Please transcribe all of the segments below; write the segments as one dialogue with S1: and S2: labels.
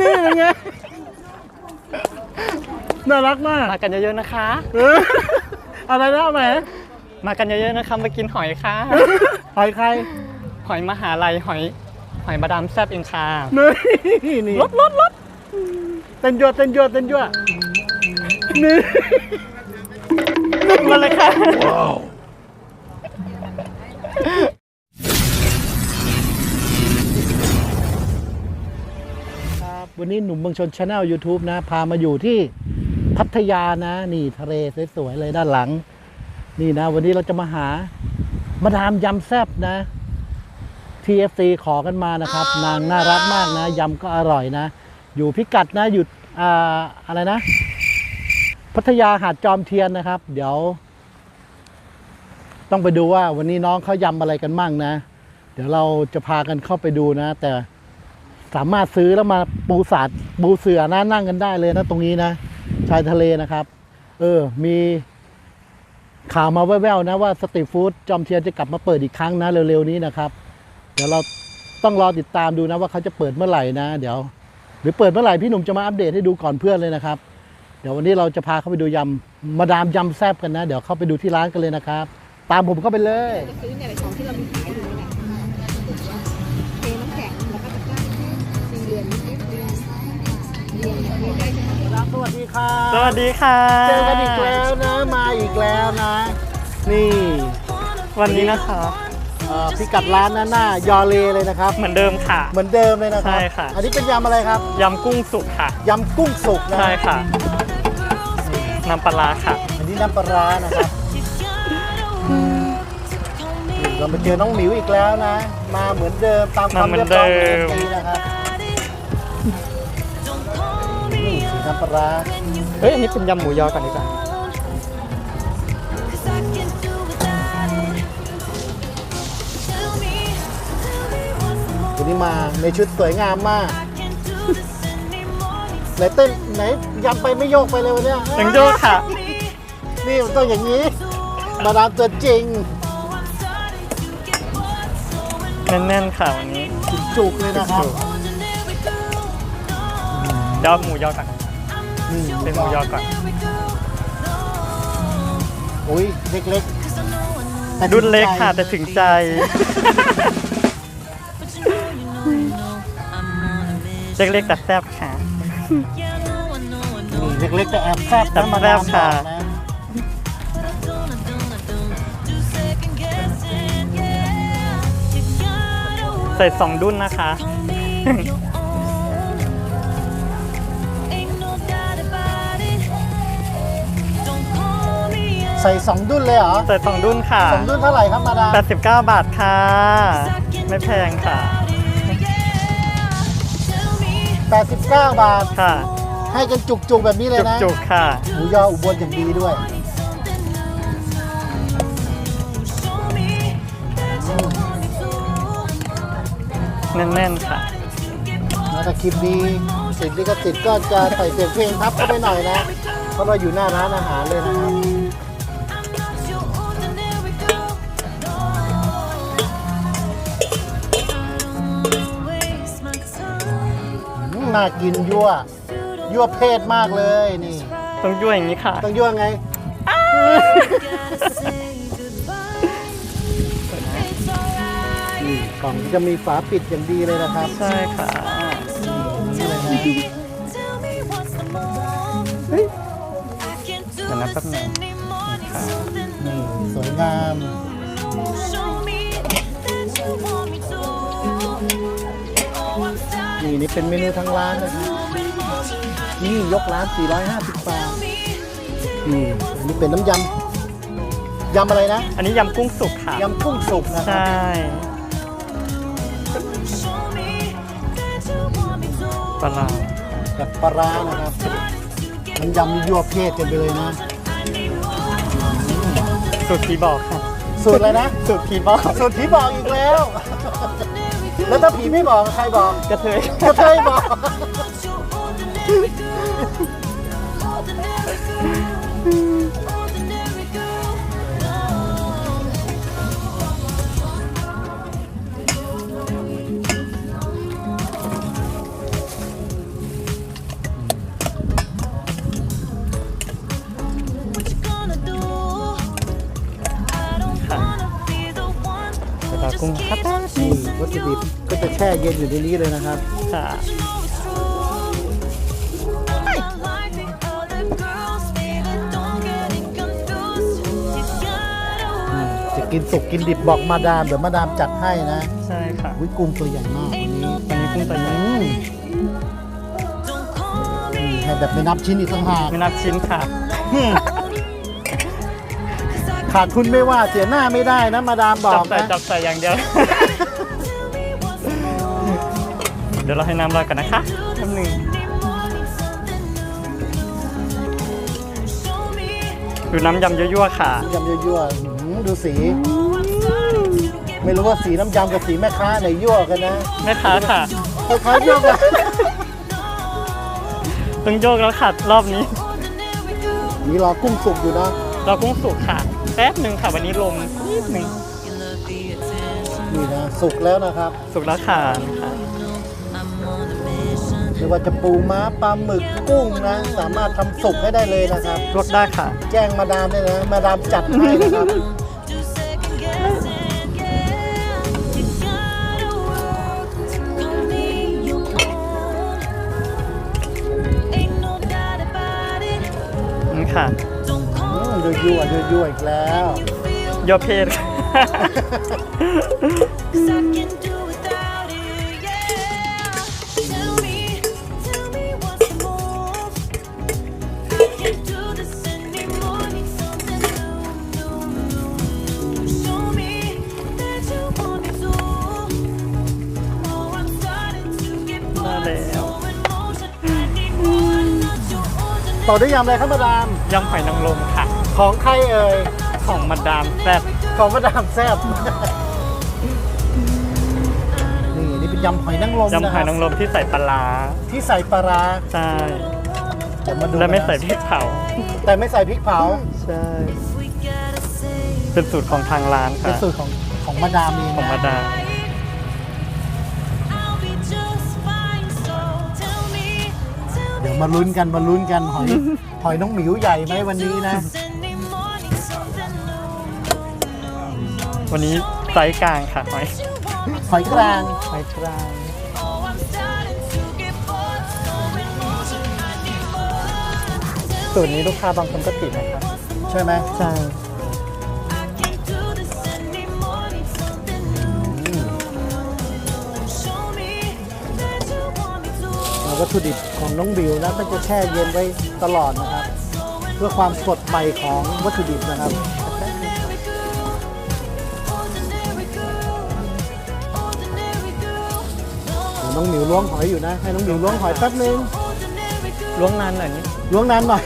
S1: นี่เป็นไงน่ารักมาก
S2: มากันเยอะๆนะคะ
S1: เอออะไรนะแหม
S2: มากันเยอะๆนะคะมากินหอยค่ะ
S1: หอยใคร
S2: หอยมหาลัยหอย หอยมาดามแซบเองค่ะ
S1: นี่นี่รถรถรถเต้นยั่วเต้นยั่วเต้นยั่วนี่
S2: มาเลยค่ะ
S1: วันนี้หนุ่มเมืองชนชาแนล YouTube นะ พามาอยู่ที่พัทยานะ นี่ทะเลสวยๆเลยด้านหลัง นี่นะ วันนี้เราจะมาหา มาดามยำแซบนะ TFC ขอกันมานะครับ นางน่ารักมากนะยำก็อร่อยนะ อยู่พิกัดนะอยู่อ่าอะไรนะ พัทยาหาดจอมเทียนนะครับ เดี๋ยว ต้องไปดูว่าวันนี้น้องเขายำอะไรกันมั่งนะ เดี๋ยวเราจะพากันเข้าไปดูนะ แต่ สามารถซื้อแล้วมาปูสาดปูเสือนะนั่งกันได้เลยนะตรงนี้นะชายทะเลนะครับ เออ มีข่าวมาแว่วๆนะว่าสตรีทฟู้ดจอมเทียนจะกลับมาเปิดอีกครั้งนะเร็วๆนี้นะครับ เดี๋ยวเราต้องรอติดตามดูนะว่าเขาจะเปิดเมื่อไหร่นะ เดี๋ยว หรือเปิดเมื่อไหร่พี่หนุ่มจะมาอัปเดตให้ดูก่อนเพื่อนเลยนะครับ เดี๋ยววันนี้เราจะพาเข้าไปดูยำมาดามยำแซบกันนะ เดี๋ยวเข้าไปดูที่ร้านกันเลยนะครับ ตามผมเข้าไปเลย
S3: ซื้อเนี่ยของที่เรา ส
S1: วัสดีครับ
S2: สวัสดีค่ะ
S1: เจอกันอีกแล้วนะมาอีกแล้วนะ นี่
S2: วันนี้นะคะ
S1: เอ่อพิกัดร้านนะหน้ายอเลเลยนะครับ
S2: เหมือนเดิมค่ะ
S1: เหมือนเดิมเลยนะครับ
S2: ใช่ค่ะ
S1: อันนี้เป็นยำอะไรครับ
S2: ยำกุ้งสุกค่ะ
S1: ยำกุ้งสุกนะ
S2: ใช่ค่ะน้ำปลาร้าค่ะ
S1: อันนี้น้ำปลาร้านะครับนี่เรามาเจอน้องหมิวอีกแล้วนะ มาเหมือนเดิมตามความ
S2: มาเหมื
S1: เรี
S2: อยน
S1: บร้อย
S2: เดิ
S1: ของ
S2: ม
S1: ปีนะครับ นี่สีน้ำปลาร้า
S2: เฮ้ยอันนี้เป็นยำหมูยอก่อนดีกว่า
S1: วันนี้มาในชุดสวยงามมาก ไหนเต้นไหนยำไปไม่โยกไปเลยวันเนี้ย
S2: ยังโยกค่ะ
S1: นี่มันต้องอย่างนี้ มาดามตัวจริง
S2: แน่นๆค่ะวันนี้
S1: จุกๆเลยนะครับ
S2: เดี๋ยวเอาหมูยอก่อน
S1: นี่
S2: เป็นหมูยอก่อน
S1: อุ้ยเล็กๆแต่
S2: รุ่นเล็กค่ะแต่ถึงใจ เล็กๆแต่แซ่บค่ะ
S1: นี่เล็กๆแต่แอบแซ่บ
S2: แต่
S1: นะมา
S2: แซ่
S1: ดา
S2: บ
S1: ม
S2: ค่ะ
S1: บอกนะ
S2: ใส่สองดุ้นนะคะ
S1: ใส่ สองดุนเลยเหรอ
S2: ใส่สองดุ้นค่ะ
S1: สองดุนเท่าไหร่ครับมาดาม
S2: 89 บาทค่ะ ไม่แพงค่ะ
S1: 89 บาท
S2: ค่ะ
S1: ให้กันจุกๆแบบนี้เลยนะ
S2: จุกๆค่ะ
S1: หมูยออุบลอย่างดีด้วย
S2: แน่นๆค่ะ
S1: แล้วถ้าคลิปนี้ติดลิขสิทธิ์ก็จะใส่เสียงเพลงทับเข้าไปหน่อยนะ เพราะเราอยู่หน้าร้านอาหารเลยนะครับ น่ากินยั่ว ยั่วเพศมากเลยนี่
S2: ต้องยั่วอย่างนี้ค่ะ
S1: ต้องยั่วไง นี่กล่องจะมีฝาปิดอย่างดีเลยนะครับ
S2: ใช่ค่ะ
S1: นี่เลยนะ
S2: เดี๋ยวนะแป๊บหนึง
S1: นี่สวยงาม นี่นี่เป็นเมนูทั้งร้านนะครับนี่ยกร้าน 450 บาทนี่อันนี้เป็นน้ำยำยำอะไรนะ
S2: อันนี้ยำกุ้งสุกค่ะ
S1: ยำกุ้งสุกนะค
S2: ใช
S1: รับ่
S2: ปลาร้า
S1: กับปลาร้านะครับน้ำยำนี่ยั่วเพศกันไปเลยนะ
S2: สูตรผีบอกค่ะ
S1: สูตรอะไรนะ
S2: สูตรผีบอก
S1: สูตรผีบอกอีกแล้ว แล้วถ้าผีไม่บอกใครบอก
S2: กระเทย
S1: กระเทยบอก วัตถุดิบก็จะแช่เย็นอยู่ในนี้เลยนะครับ
S2: ค่ะ
S1: อืมจะกินสุกกินดิบบอกมาดามเดี๋ยวมาดามจัดให้นะ
S2: ใช่ค่ะ
S1: วิกุ้งตัวใหญ่มากวันนี้
S2: วันนี้กุ้งตัวใหญ่
S1: อืมอืมให้แบบไม่นับชิ้นอีกต่างหาก
S2: ไม่นับชิ้นค่ะ
S1: ขาดทุนไม่ว่าเสียหน้าไม่ได้นะมาดามบอ
S2: จับ
S1: ก
S2: ใส่
S1: นะ
S2: จับใส่อย่างเดียว เดี๋ยวเราให้น้ำร้อนกันนะคะแป๊บหนึงดูน้ำยำยั่วๆค่ะ
S1: ยำยั่วๆหืมดูสี ไม่รู้ว่าสีน้ำยำกับสีแม่ค้าไหนยั่วกันนะ
S2: แม่ค้าค่ะ
S1: คล้ายๆยั่วกัน
S2: ต้องโยกแล้วค่ะรอบนี้
S1: นี่รอกุ้งสุกอยู่นะ
S2: เรากุ้งสุกค่ะ แป๊บหนึ่งค่ะ วันนี้ลมนิดหนึ่ง
S1: นี่นะสุกแล้วนะครับ
S2: สุกแล้วค่ะค่ะ
S1: ไม่ว่าจะปูม้าปลาหมึกกุ้งนะ สามารถทำสุกให้ได้เลยนะครับ
S2: ลวกได้ค่ะ
S1: แจ้งมาดามได้นะ มาดามจัดให้นะครับ
S2: นี่ค่ะ
S1: อืมยั่วๆยั่วๆอีกแล้ว
S2: ยั่วเพศค่ะ
S1: ต่อด้วยยำอะไรครับมาดาม
S2: ยำหอยนางรมค่ะ
S1: ของใครเอ่ย
S2: ของมาดามแซ่บ
S1: ของมาดามแซ่บ นี่นี่เป็นยำหอยนางรม
S2: ยำ
S1: นะ
S2: ห
S1: ค
S2: อย
S1: รับ
S2: นางรมที่ใส่ปลาร้า
S1: ที่ใส่ปลาร้า
S2: ใช่
S1: เดี๋ยวมาดู
S2: และไม่
S1: นะ
S2: ใส่พริกเผา
S1: แต่ไม่ใส่พริกเผา
S2: ใช่ เป็นสูตรของทางร้าน
S1: เป็น
S2: ค่ะ
S1: สูตรของของมาดามเอง
S2: ของมา
S1: นะ
S2: ดาม
S1: เดี๋ยวมาลุ้นกันมาลุ้นกันหอยหอยน้องหมิวใหญ่ไหมวันนี้นะ
S2: วันนี้ไซส์กลางค่ะหอย
S1: หอยกลาง
S2: หอยกลางสูตรนี้ลูกค้าบางคนก็ติดนะคะ
S1: ใช่ไหม
S2: ใช่
S1: ววัตถุดิบของน้องบิวนะก็จะแช่เย็นไว้ตลอดนะครับ เพื่อความสดใหม่ของวัตถุดิบนะครับน้องหมิวล้วงหอยอยู่นะ ให้น้องหมิวล้วงหอยแป๊บนึง
S2: ล้วงนานหน่อยนิด
S1: ล้วงนานหน่อย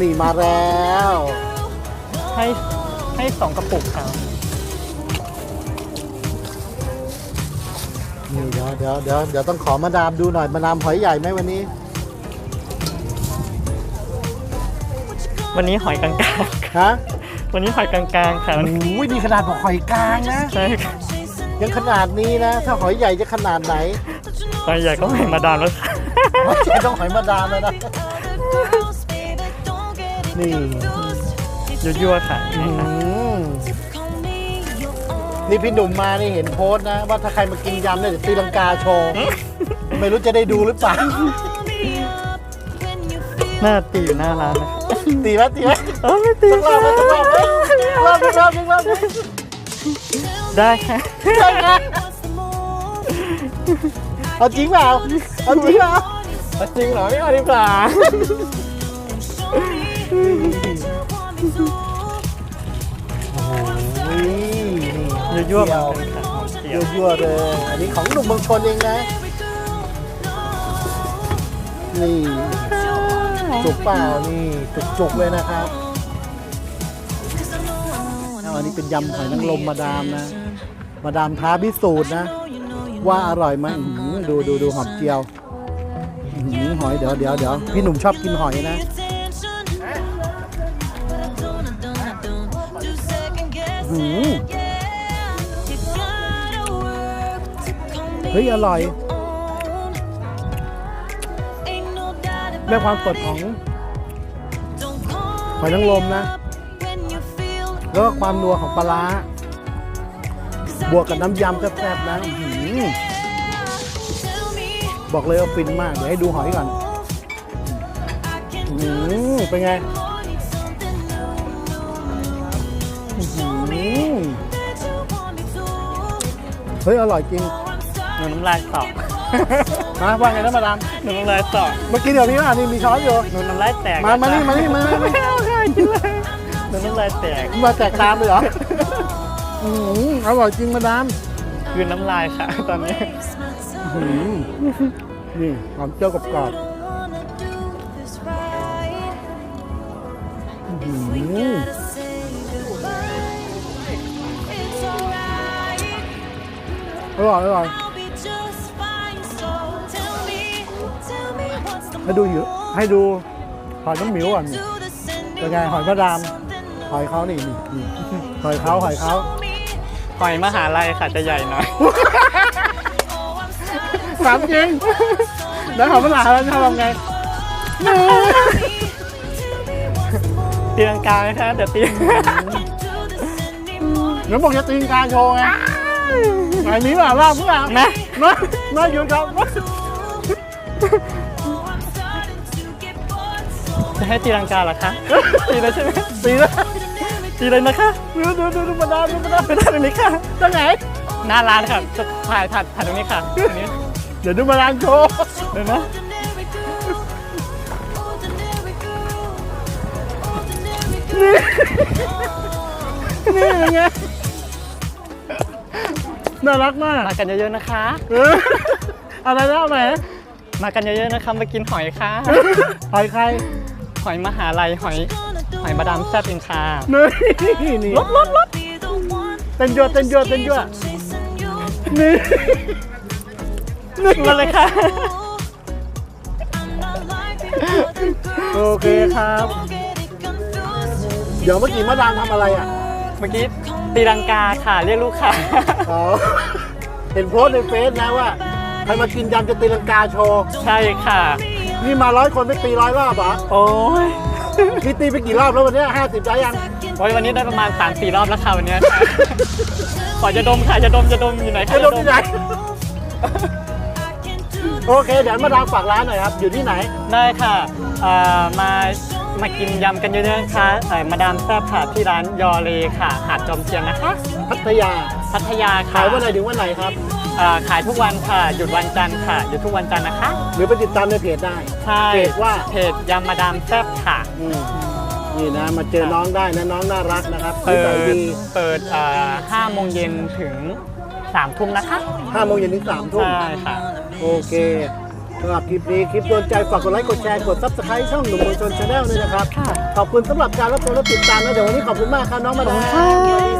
S1: นี่มาแล้ว
S2: ให้ให้สองกระปุกค่ะ
S1: นี่เดี๋ยวเดี๋ยวเดี๋ยวเดี๋ยวต้องขอมาดามดูหน่อยมาดามหอยใหญ่ไหมวันนี้
S2: วันนี้หอยกลางๆค่ะ
S1: ฮะ
S2: วันนี้หอยกลางๆค่ะ
S1: โอ้ยนี่ขนาดบอกหอยกลางนะ
S2: ใช่ค่ะ
S1: ยังขนาดนี้นะ ถ้าหอยใหญ่จะขนาดไหน
S2: หอยใหญ่ก็หอยมาดามแล้วค่ะ
S1: ไม่ใช่ต้องหอยมาดามแล้วนะ นี่
S2: ยั่วๆค่ะ
S1: อื
S2: นี่ค่ะ
S1: ม นี่พี่หนุ่มมานี่เห็นโพสต์นะ ว่าถ้าใครมากินยำเนี่ยเดี๋ยวตีลังกาโชว์ไม่รู้จะได้ดูหรือเปล่า
S2: หน้าตีอยู่หน้าร้านนะคะ
S1: ตีไหมตีไหม
S2: เออไม่ตี
S1: สักรอบไหมสักรอบไหมรอบหนึงรอบหนึงรอบหนึง
S2: ได้ค่ะ
S1: ใช่ไหมเอาจริงเปล่าเอาจริงเปล่า
S2: จริงเหรอไม่เอาดีกว่า
S1: โอ้ย
S2: ยั่วๆ
S1: เดี
S2: มา
S1: ยว
S2: เลยค่ะหอมเจียว
S1: ยั่วๆเลยอันนี้ของหนุ่มเมืองชนเองนะ นี่จุกเปล่านี่จุกๆเลยนะครับเอาอันนี้เป็นยำหอยนางรมมาดามนะ มาดามท้าพิสูจน์นะ ว่าอร่อยไหมอื้อหือดูดูดูหอมเจียวอื้อหือหอยเดี๋ยวเดี๋ยวเดี๋ยวพี่หนุ่มชอบกินหอยนะหืม เฮ้ย อร่อยได้ความสดของหอยนางรมนะ แล้วก็ความนัวของปลาบวกกับน้ำยำแซ่บๆนะอบอกเลยว่าฟินมาก เดี๋ยวให้ดูหอยก่อนอื้อหือเป็นไงเฮ้ย อร่อยจริง
S2: นูน้ำลายสอ
S1: นะว่าไงนะมาดาม
S2: หนูน้ำลายสอ
S1: เมื่อกี้เดี๋ยวนี้อะนี่มีช้อนอยู่
S2: หนูน้ำลายแตก
S1: มา มานี่ มานี่ มานี่มานี่
S2: ไม่เอาค่ะกินเลยหนูน้ำลายแตก
S1: มาแตกตามเลยเหรออืมอร่อยจริงมาดาม
S2: คือน้ำลายค่ะตอนนี้
S1: อืมนี่หอมเจียวกับกรอบอืมอร่อยอร่อย ให้ดูอยู่ให้ดูหอยน้ำหมิวก่อนเป็นไงหอยมาดามหอยเขานี่นี่นี่หอยเขาหอยเขา
S2: หอยมหาลัยค่ะจะใหญ่หน่อย
S1: ถามจริงแล้วเขามาหาแล้วทำไง
S2: ตีลังกาไหมคะเดี๋ยวตี
S1: เดี๋ยวบอกจะตีนกาโชว์ไงไหนมีเปล่าล่าเพื่อน
S2: นะ
S1: มามาหยุดครับ
S2: จะให้ตีลังกาเหรอคะ ตีเลยใช่ไหม
S1: ตีแล้ว
S2: ตีเลยนะคะ
S1: ดูดูดูดูมาดามดูมาดาม
S2: ไม่ได้ตรงนี้ค่ะ
S1: ตั้งไหน
S2: หน้าร้านค่ะจะถ่ายถ่ายถ่ายตรงนี้ค่ะตรงนี้
S1: เดี๋ยวดูมาดามโชว์
S2: เดี๋ยวนะ
S1: นี่เป็นไงน่ารักมาก
S2: มากันเยอะๆนะคะ
S1: เอออะไรนะแหม
S2: มากันเยอะๆนะคะมากินหอยค่ะ
S1: หอยใคร
S2: หอยมหาลัยหอยหอยมาดามแซ่บเองค่ะ
S1: นี่นี่
S2: ลดลดลด
S1: เต้นยั่วเต้นยั่วเต้นยั่วนี่
S2: มาเลยค่ะ
S1: โอเคครับ เดี๋ยวเมื่อกี้มาดามทำอะไรอะ
S2: เมื่อกี้ตีลังกาค่ะเรียกลูกค่ะ
S1: อ๋อเห็นโพสต์ในเฟซนะว่าใครมากินยำจะตีลังกาโชว์
S2: ใช่ค่ะ
S1: นี่มาร้อยคนไม่ตีร้อยรอบเหรอ
S2: โอ้ย
S1: นี่ตีไปกี่รอบแล้ววันเนี้ห้าสิบได้ยัง
S2: โอ้ยวันนี้ได้ประมาณ 3 4 รอบแล้วค่ะวันเนี้ยค่ะขอจะดมค่ะจะดมจะดมอยู่ไหนคะ
S1: จะลงที่ไหน โอเค เดี๋ยวมาดามฝากร้านหน่อยครับ อยู่ที่ไหน
S2: ได้ค่ะเอ่อมา มากินยำกันเยอะๆนะคะเอ่อมาดามแซ่บค่ะที่ร้านยอเลค่ะ หาดจอมเทียนนะคะ
S1: พัทยา
S2: พัทยาค่ะ
S1: ขายวันไหนถึงวันไหนครับ
S2: เอ่อขายทุกวันค่ะ หยุดวันจันทร์ค่ะ หยุดทุกวันจันทร์นะคะ
S1: หรือไปติดตามในเพจได้
S2: ใช่
S1: เพจว่า
S2: เพจยำมาดามแซ่บค่ะ
S1: อืมนี่นะมาเจอน้องได้นะน้องน่ารักนะครับนิ
S2: เปิ
S1: สัย
S2: ด
S1: ดี
S2: เปิดเอ่อ5โมงเย็นถึง3ทุ่มนะคะ
S1: ห้าโมงเย็นถึงสามทุ่ม
S2: ใช่ค่ะ
S1: โอเค สำหรับคลิปนี้คลิปโดนใจฝากกดไลค์กดแชร์กดซับสไครต์ช่องหนุ่มเมืองชนชาแนลด้วยนะครับ
S2: ค่ะ
S1: ขอบคุณสำหรับการรับชมและติดตามนะเดี๋ยววันนี้ขอบคุณมากครับน้องมาดาม
S2: ค่ะ